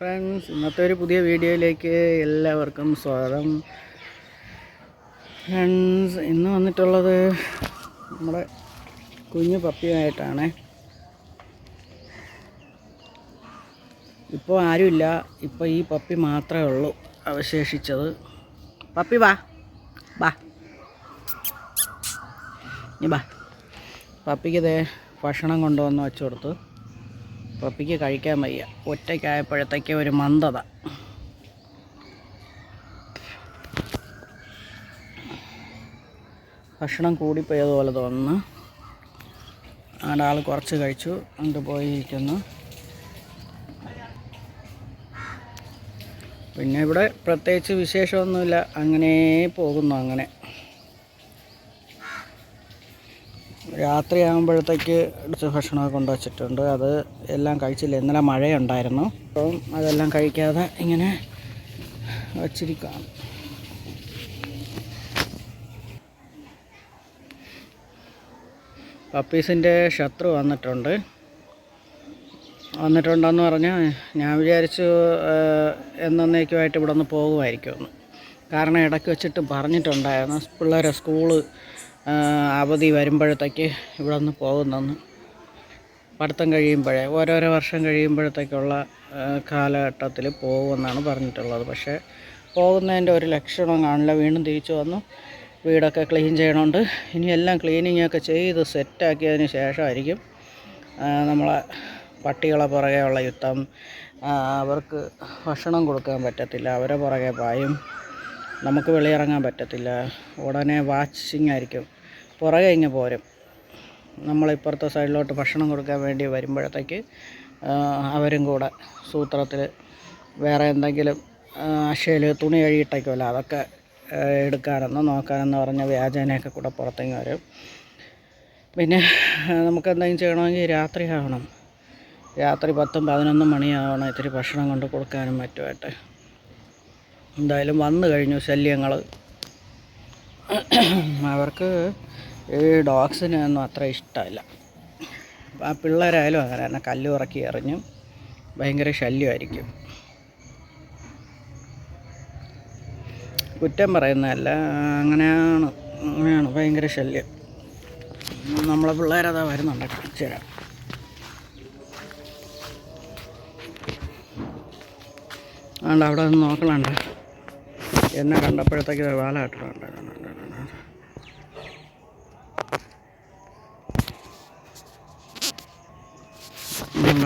Friends ഇന്നത്തെ ഒരു പുതിയ വീഡിയോയിലേക്ക് എല്ലാവർക്കും സ്വാഗതം. ഫ്രണ്ട്സ് ഇന്ന് വന്നിട്ടുള്ളത് നമ്മുടെ കുഞ്ഞു പപ്പിയുമായിട്ടാണ്. ഇപ്പോൾ ആരുമില്ല ഇപ്പോൾ ഈ പപ്പി മാത്രമേ ഉള്ളൂ അവശേഷിച്ചത്. പപ്പി വാ വാ. നീ വാ. പപ്പിക്ക് ദേ ഭക്ഷണം കൊണ്ടുവന്ന് വെച്ചു കൊടുത്തു. പപ്പിക്ക് കഴിക്കാൻ വയ്യ. ഒറ്റയ്ക്കായപ്പോഴത്തേക്ക് ഒരു മന്ദത. ഭക്ഷണം കൂടിപ്പോയതുപോലെ തോന്നുന്നു. അവിടെ ആൾ കുറച്ച് കഴിച്ചു. അങ്ങോട്ട് പോയിരിക്കുന്നു. പിന്നെ ഇവിടെ പ്രത്യേകിച്ച് വിശേഷമൊന്നുമില്ല. അങ്ങനെ പോകുന്നു അങ്ങനെ. രാത്രി ആകുമ്പോഴത്തേക്ക് ഭക്ഷണമൊക്കെ കൊണ്ടു വച്ചിട്ടുണ്ട്. അത് എല്ലാം കഴിച്ചില്ല. ഇന്നലെ മഴയുണ്ടായിരുന്നു. അപ്പം അതെല്ലാം കഴിക്കാതെ ഇങ്ങനെ വച്ചിരിക്കുകയാണ് പപ്പീസിന്റെ ശത്രു വന്നിട്ടുണ്ട്. വന്നിട്ടുണ്ടെന്ന് പറഞ്ഞാൽ ഞാൻ വിചാരിച്ചു എന്നേക്കുമായിട്ട് ഇവിടെ നിന്ന് പോകുമായിരിക്കുമെന്ന്. കാരണം ഇടയ്ക്ക് വെച്ചിട്ട് പറഞ്ഞിട്ടുണ്ടായിരുന്നു. പിള്ളേരെ സ്കൂൾ അവധി വരുമ്പോഴത്തേക്ക് ഇവിടെ നിന്ന് പോകുന്നെന്ന്. പഠിത്തം കഴിയുമ്പോഴേ ഓരോരോ വർഷം കഴിയുമ്പോഴത്തേക്കുള്ള കാലഘട്ടത്തിൽ പോകുമെന്നാണ് പറഞ്ഞിട്ടുള്ളത്. പക്ഷേ പോകുന്നതിന്റെ ഒരു ലക്ഷണം കാണില്ല. വീണ്ടും തിരിച്ചു വന്നു. വീടൊക്കെ ക്ലീൻ ചെയ്യണമുണ്ട് ഇനി എല്ലാം ക്ലീനിങ് ഒക്കെ ചെയ്ത് സെറ്റാക്കിയതിന് ശേഷമായിരിക്കും നമ്മളെ പട്ടികളെ പുറകെ ഉള്ള യുദ്ധം അവർക്ക് ഭക്ഷണം കൊടുക്കാൻ പറ്റത്തില്ല. അവരെ പുറകെ പായും. നമുക്ക് വെളിയിറങ്ങാൻ പറ്റത്തില്ല. ഉടനെ വാച്ചിങ് ആയിരിക്കും. പുറകെ ഇങ്ങ് പോരും. നമ്മളിപ്പുറത്തെ സൈഡിലോട്ട് ഭക്ഷണം കൊടുക്കാൻ വേണ്ടി വരുമ്പോഴത്തേക്ക് അവരും കൂടെ സൂത്രത്തിൽ വേറെ എന്തെങ്കിലും അശയിൽ തുണി കഴുകിയിട്ടേക്കുമല്ലോ അതൊക്കെ എടുക്കാനെന്നോ നോക്കാനെന്ന് പറഞ്ഞ വ്യാജേനയൊക്കെ കൂടെ പുറത്തേക്ക് വരും. പിന്നെ നമുക്ക് എന്തെങ്കിലും ചെയ്യണമെങ്കിൽ രാത്രി ആവണം. രാത്രി പത്തും പതിനൊന്നും മണിയാവണം ഇത്തിരി ഭക്ഷണം കൊണ്ട് കൊടുക്കാനും മറ്റുമായിട്ട് എന്തായാലും വന്നു കഴിഞ്ഞു ശല്യങ്ങൾ അവർക്ക് ഈ ഡോഗ്സിനൊന്നും അത്ര ഇഷ്ടമല്ല. ആ പിള്ളേരായാലും അങ്ങനെ തന്നെ കല്ലുറക്കി എറിഞ്ഞു ഭയങ്കര ശല്യമായിരിക്കും. കുറ്റം പറയുന്നതല്ല അങ്ങനെയാണ് അങ്ങനെയാണ് ഭയങ്കര ശല്യം. നമ്മളെ പിള്ളേരതാ വരുന്നുണ്ട് കാണിച്ചു തരാം. അതുകൊണ്ട് അവിടെ നിന്ന് നോക്കലുണ്ട് എന്നെ കണ്ടപ്പോഴത്തേക്ക് വാല കെട്ടിട്ടുണ്ട്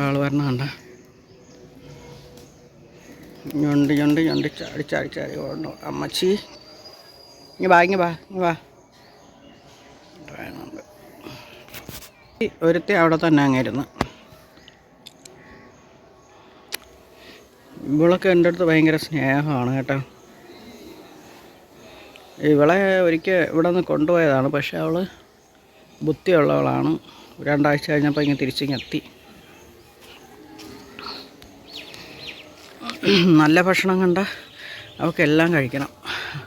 ആൾ വരണുണ്ട് ഞൊണ്ട് ഞൊണ്ട് ഞൊണ്ട് ചാടി ചാടി ചാടി ഓടണു അമ്മച്ചി ഇങ്ങ് വാ ഇങ്ങ് വാ ഇങ്ങ് വാ. ഒരുത്തി അവിടെ തന്നെ അങ്ങിരുന്ന്. ഇവളൊക്കെ എന്റെ അടുത്ത് ഭയങ്കര സ്നേഹമാണ് കേട്ടോ. ഇവളെ ഒരിക്കൽ ഇവിടെ നിന്ന് കൊണ്ടുപോയതാണ്. പക്ഷെ അവൾ ബുദ്ധിയുള്ളവളാണ്. രണ്ടാഴ്ച കഴിഞ്ഞപ്പോൾ ഇങ്ങനെ തിരിച്ചിങ്ങെത്തി. നല്ല ഭക്ഷണം കണ്ട അവൾക്കെല്ലാം കഴിക്കണം.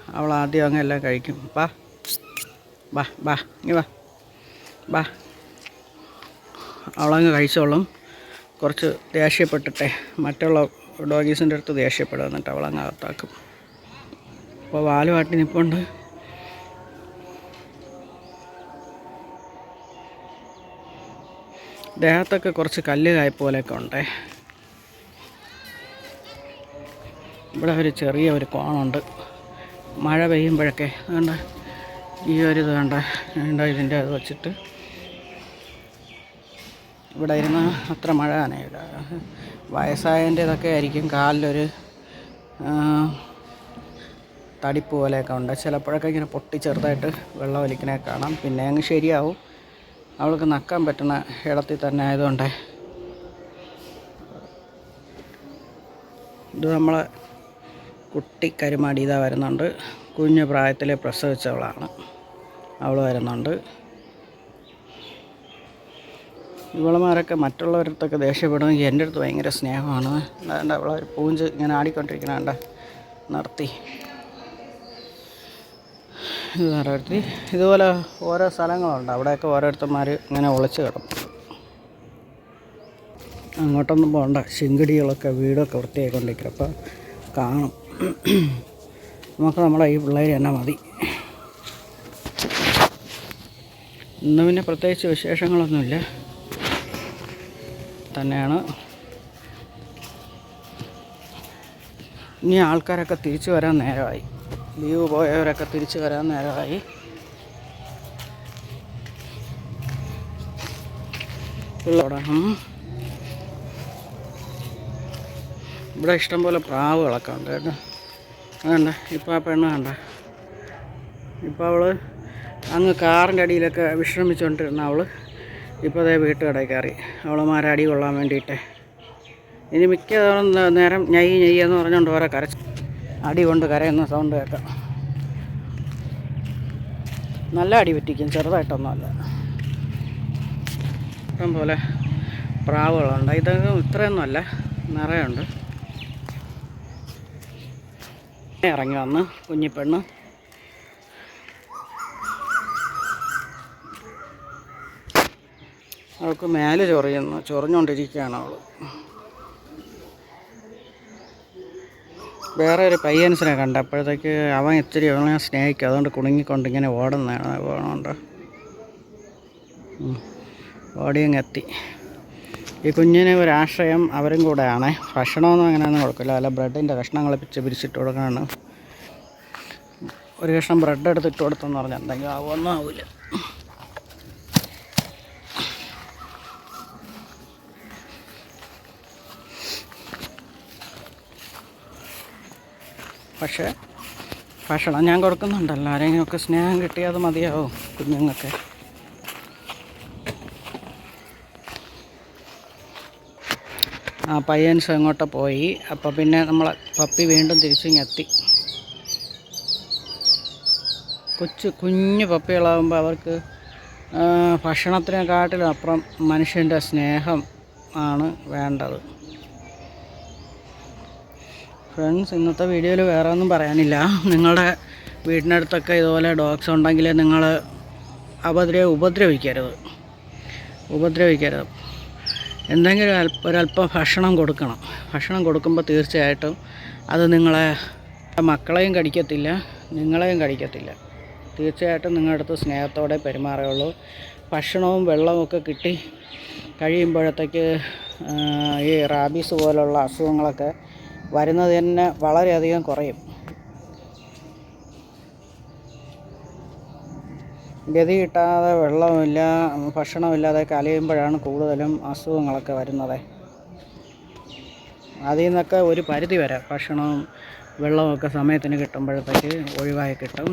അവൾ ആദ്യം അങ്ങ് എല്ലാം കഴിക്കും. വാ. വാ വാ ഇങ്ങ വാ. വാ. അവളങ്ങ് കഴിച്ചോളും. കുറച്ച് ദേഷ്യപ്പെട്ടിട്ടെ. മറ്റുള്ള ഡോഗീസിന്റെ അടുത്ത് ദേഷ്യപ്പെടുക എന്നിട്ട് അവളങ്ങ് അകത്താക്കും. അപ്പോൾ വാലുമാട്ടി നിൽപ്പുണ്ട് ദേഹത്തൊക്കെ കുറച്ച് കല്ല് കായ്പോലെയൊക്കെ ഉണ്ടേ. ഇവിടെ ഒരു ചെറിയ ഒരു കോണുണ്ട്. മഴ പെയ്യുമ്പോഴൊക്കെ അതുകൊണ്ട് ഈ ഒരു ഇത് കണ്ട വേണ്ട ഇതിന്റെ അത് വെച്ചിട്ട്. ഇവിടെ ഇരുന്ന് അത്ര മഴ നനയില്ല. വയസ്സായതിന്റെതൊക്കെ ആയിരിക്കും കാലിലൊരു തടിപ്പ് പോലെയൊക്കെ ഉണ്ട്. ചിലപ്പോഴൊക്കെ ഇങ്ങനെ പൊട്ടി ചെറുതായിട്ട് വെള്ളം ഒലിക്കണേ കാണാം. പിന്നെ അങ്ങ് ശരിയാവും. അവൾക്ക് നക്കാൻ പറ്റുന്ന ഇടത്തിൽ തന്നെ ആയതുകൊണ്ട്. ഇത് നമ്മളെ കുട്ടി കരുമാടി ഇതാ വരുന്നുണ്ട്. കുഞ്ഞു പ്രായത്തിൽ പ്രസവിച്ചവളാണ്. അവൾ വരുന്നുണ്ട്. ഇവളമാരൊക്കെ മറ്റുള്ളവരടുത്തൊക്കെ ദേഷ്യപ്പെടുമെങ്കിൽ എന്റെ അടുത്ത് ഭയങ്കര സ്നേഹമാണ്. അതുകൊണ്ട് അവളെ പൂഞ്ച് ഇങ്ങനെ ആടിക്കൊണ്ടിരിക്കണ നിർത്തി. ഓരോരുത്തർ ഇതുപോലെ ഓരോ സ്ഥലങ്ങളുണ്ട്. അവിടെയൊക്കെ ഓരോരുത്തന്മാർ ഇങ്ങനെ ഒളിച്ച് കിടക്കും. അങ്ങോട്ടൊന്നും പോകണ്ട ശിങ്കിടികളൊക്കെ വീടൊക്കെ വൃത്തിയായിക്കൊണ്ടിരിക്കും. അപ്പോൾ കാണും. നമുക്ക് നമ്മളെ ഈ പിള്ളേർ തന്നെ മതി. ഇന്ന് പിന്നെ പ്രത്യേകിച്ച് വിശേഷങ്ങളൊന്നുമില്ല. തന്നെയാണ്. ഇനി ആൾക്കാരൊക്കെ തിരിച്ചു വരാൻ നേരമായി. ലീവ് പോയവരൊക്കെ തിരിച്ചു വരാൻ നേരമായി. ഇവിടെ ഇഷ്ടംപോലെ പ്രാവുകളൊക്കെ ഉണ്ട് കേട്ടോ. വേണ്ട ഇപ്പോൾ ആ പെണ്ണ് കണ്ട? ഇപ്പോൾ അവൾ അങ്ങ് കാറിന്റെ അടിയിലൊക്കെ വിശ്രമിച്ചുകൊണ്ടിരുന്ന അവൾ ഇപ്പോൾ അതേ വീട്ടുകടയിൽ കയറി. അവളമാരെ അടി കൊള്ളാൻ വേണ്ടിയിട്ട്. ഇനി മിക്ക നേരം ഞൈ ഞെയ്യെന്ന് പറഞ്ഞുകൊണ്ട് ഓരോ കരച്ച് അടി കൊണ്ട് കരയുന്ന സൗണ്ട് കേട്ടോ നല്ല അടി പറ്റിക്കും ചെറുതായിട്ടൊന്നുമല്ല. ഇഷ്ടം പോലെ പ്രാവുകളുണ്ട്. ഇത് ഇത്രയൊന്നുമല്ല നിറയുണ്ട്. ഇറങ്ങി വന്ന് കുഞ്ഞിപ്പെണ്ണ് അവൾക്ക് മേലെ ചൊറിയുന്നു ചൊറിഞ്ഞുകൊണ്ടിരിക്കുകയാണ് അവൾ വേറെ ഒരു പയ്യൻസിനെ കണ്ടപ്പോഴത്തേക്ക് അവൻ ഇത്തിരി അവനെ സ്നേഹിക്കും. അതുകൊണ്ട് കുണുങ്ങിക്കൊണ്ട് ഇങ്ങനെ ഓടുന്നതാണ് പോകണോണ്ട് ഓടിയങ്ങ് എത്തി ഈ കുഞ്ഞിന് ഒരാശ്രയം അവരും കൂടെയാണ്. ഭക്ഷണമൊന്നും അങ്ങനെയൊന്നും കൊടുക്കില്ല. അല്ല ബ്രെഡിന്റെ കഷ്ണങ്ങൾ പിച്ച് പിരിച്ചിട്ട് കൊടുക്കാനാണ്. ഒരു കഷ്ണം ബ്രെഡ് എടുത്തിട്ട് കൊടുത്തെന്ന് പറഞ്ഞാൽ എന്തെങ്കിലും ആവുമെന്നാവില്ല പക്ഷേ ഭക്ഷണം ഞാൻ കൊടുക്കുന്നുണ്ടല്ലോ. ആരെങ്കിലുമൊക്കെ സ്നേഹം കിട്ടിയാൽ അത് മതിയാവും കുഞ്ഞുങ്ങൾക്ക്. ആ പയ്യൻസ് അങ്ങോട്ട് പോയി. അപ്പോൾ പിന്നെ നമ്മളെ പപ്പി വീണ്ടും തിരിച്ചിങ്ങെത്തി. കൊച്ചു കുഞ്ഞു പപ്പികളാകുമ്പോൾ അവർക്ക് ഭക്ഷണത്തിനെക്കാട്ടിലും അപ്പുറം മനുഷ്യന്റെ സ്നേഹം ആണ് വേണ്ടത്. ഫ്രണ്ട്സ് ഇന്നത്തെ വീഡിയോയിൽ വേറെ ഒന്നും പറയാനില്ല. നിങ്ങളുടെ വീടിനടുത്തൊക്കെ ഇതുപോലെ ഡോഗ്സ് ഉണ്ടെങ്കിൽ നിങ്ങൾ അവരെ ഉപദ്രവിക്കരുത്. ഉപദ്രവിക്കരുത്. എന്തെങ്കിലും അല്പ ഒരല്പം ഭക്ഷണം കൊടുക്കണം. ഭക്ഷണം കൊടുക്കുമ്പോൾ തീർച്ചയായിട്ടും അത് നിങ്ങളെ മക്കളെയും കടിക്കത്തില്ല നിങ്ങളെയും കടിക്കത്തില്ല. തീർച്ചയായിട്ടും നിങ്ങളുടെ അടുത്ത് സ്നേഹത്തോടെ പെരുമാറുകയുള്ളൂ. ഭക്ഷണവും വെള്ളവും ഒക്കെ കിട്ടി കഴിയുമ്പോഴത്തേക്ക് ഈ റാബീസ് പോലുള്ള അസുഖങ്ങളൊക്കെ വരുന്നത് തന്നെ വളരെയധികം കുറയും. ഗതി കിട്ടാതെ വെള്ളമില്ല ഭക്ഷണമില്ലാതെ കലയുമ്പോഴാണ് കൂടുതലും അസുഖങ്ങളൊക്കെ വരുന്നത്. അതിൽ നിന്നൊക്കെ ഒരു പരിധി വരെ ഭക്ഷണവും വെള്ളമൊക്കെ സമയത്തിന് കിട്ടുമ്പോഴത്തേക്ക് ഒഴിവായി കിട്ടും.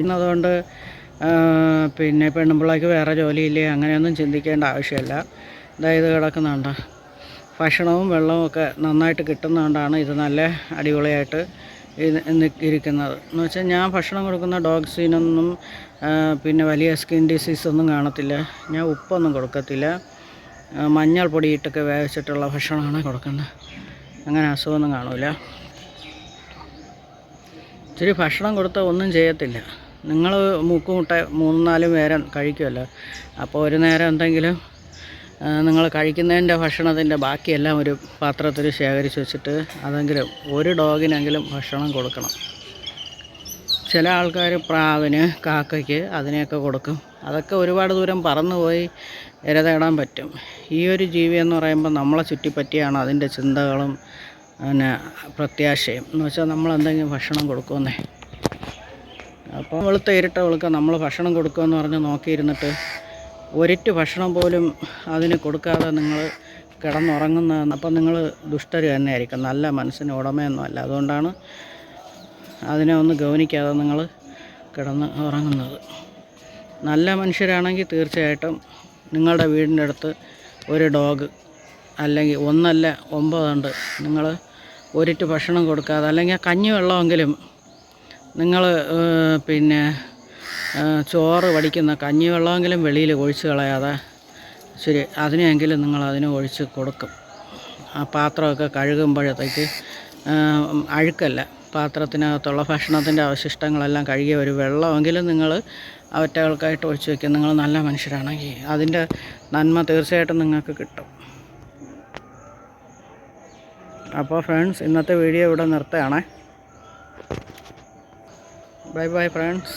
ഇന്നതുകൊണ്ട് പിന്നെ പെണ്ണുമ്പിള്ളേക്ക് വേറെ ജോലിയില്ലേ അങ്ങനെയൊന്നും ചിന്തിക്കേണ്ട ആവശ്യമില്ല. ഇതായത് കിടക്കുന്നുണ്ട്. ഭക്ഷണവും വെള്ളവും ഒക്കെ നന്നായിട്ട് കിട്ടുന്നതുകൊണ്ടാണ് ഇത് നല്ല അടിപൊളിയായിട്ട് ഇരിക്കുന്നത്. എന്ന് വെച്ചാൽ ഞാൻ ഭക്ഷണം കൊടുക്കുന്ന ഡോഗ്സിനൊന്നും പിന്നെ വലിയ സ്കിൻ ഡിസീസ് ഒന്നും കാണത്തില്ല. ഞാൻ ഉപ്പൊന്നും കൊടുക്കത്തില്ല. മഞ്ഞൾ പൊടിയിട്ടൊക്കെ വേവിച്ചിട്ടുള്ള ഭക്ഷണമാണ് കൊടുക്കുന്നത്. അങ്ങനെ അസുഖമൊന്നും കാണില്ല ഇച്ചിരി ഭക്ഷണം കൊടുത്താൽ ഒന്നും ചെയ്യത്തില്ല. നിങ്ങൾ മൂക്കുമുട്ട മൂന്നും നാലും നേരം കഴിക്കുമല്ലോ. അപ്പോൾ ഒരു നേരം എന്തെങ്കിലും നിങ്ങൾ കഴിക്കുന്നതിന്റെ ഭക്ഷണത്തിന്റെ ബാക്കിയെല്ലാം ഒരു പാത്രത്തിൽ ശേഖരിച്ച് വെച്ചിട്ട് അതെങ്കിലും ഒരു ഡോഗിനെങ്കിലും ഭക്ഷണം കൊടുക്കണം. ചില ആൾക്കാർ പ്രാവിന് കാക്കയ്ക്ക് അതിനെയൊക്കെ കൊടുക്കും. അതൊക്കെ ഒരുപാട് ദൂരം പറന്നുപോയി ഇര തേടാൻ പറ്റും. ഈ ഒരു ജീവി എന്ന് പറയുമ്പോൾ നമ്മളെ ചുറ്റിപ്പറ്റിയാണ് അതിന്റെ ചിന്തകളും പിന്നെ പ്രത്യാശയും. എന്ന് വെച്ചാൽ നമ്മൾ എന്തെങ്കിലും ഭക്ഷണം കൊടുക്കുമെന്നേ. അപ്പോൾ വെളുത്ത ഇരുട്ട വെളുക്ക നമ്മൾ ഭക്ഷണം കൊടുക്കുമെന്ന് പറഞ്ഞ് നോക്കിയിരുന്നിട്ട് ഒരിറ്റ് ഭക്ഷണം പോലും അതിന് കൊടുക്കാതെ നിങ്ങൾ കിടന്നുറങ്ങുന്ന അപ്പം നിങ്ങൾ ദുഷ്ടർ തന്നെയായിരിക്കും. നല്ല മനസ്സിന് ഉടമയൊന്നും അല്ല. അതുകൊണ്ടാണ് അതിനെ ഒന്ന് ഗൗനിക്കാതെ നിങ്ങൾ കിടന്ന് ഉറങ്ങുന്നത്. നല്ല മനുഷ്യരാണെങ്കിൽ തീർച്ചയായിട്ടും നിങ്ങളുടെ വീടിന്റെ അടുത്ത് ഒരു ഡോഗ് അല്ലെങ്കിൽ ഒന്നല്ല ഒമ്പതുണ്ട് നിങ്ങൾ ഒരിറ്റ് ഭക്ഷണം കൊടുക്കാതെ അല്ലെങ്കിൽ കഞ്ഞി വെള്ളമെങ്കിലും നിങ്ങൾ പിന്നെ ചോറ് വടിക്കുന്ന കഞ്ഞി വെള്ളമെങ്കിലും വെളിയിൽ ഒഴിച്ച് കളയാതെ ശരി അതിനെങ്കിലും നിങ്ങൾ അതിനെ ഒഴിച്ച് കൊടുക്കും. ആ പാത്രമൊക്കെ കഴുകുമ്പോഴത്തേക്ക് അഴുക്കല്ല പാത്രത്തിനകത്തുള്ള ഭക്ഷണത്തിന്റെ അവശിഷ്ടങ്ങളെല്ലാം കഴുകിയ ഒരു വെള്ളമെങ്കിലും നിങ്ങൾ അവറ്റകൾക്കായിട്ട് ഒഴിച്ച് വയ്ക്കും. നിങ്ങൾ നല്ല മനുഷ്യരാണെങ്കിൽ അതിന്റെ നന്മ തീർച്ചയായിട്ടും നിങ്ങൾക്ക് കിട്ടും. അപ്പോൾ ഫ്രണ്ട്സ് ഇന്നത്തെ വീഡിയോ ഇവിടെ നിർത്തുകയാണേ. Bye bye friends.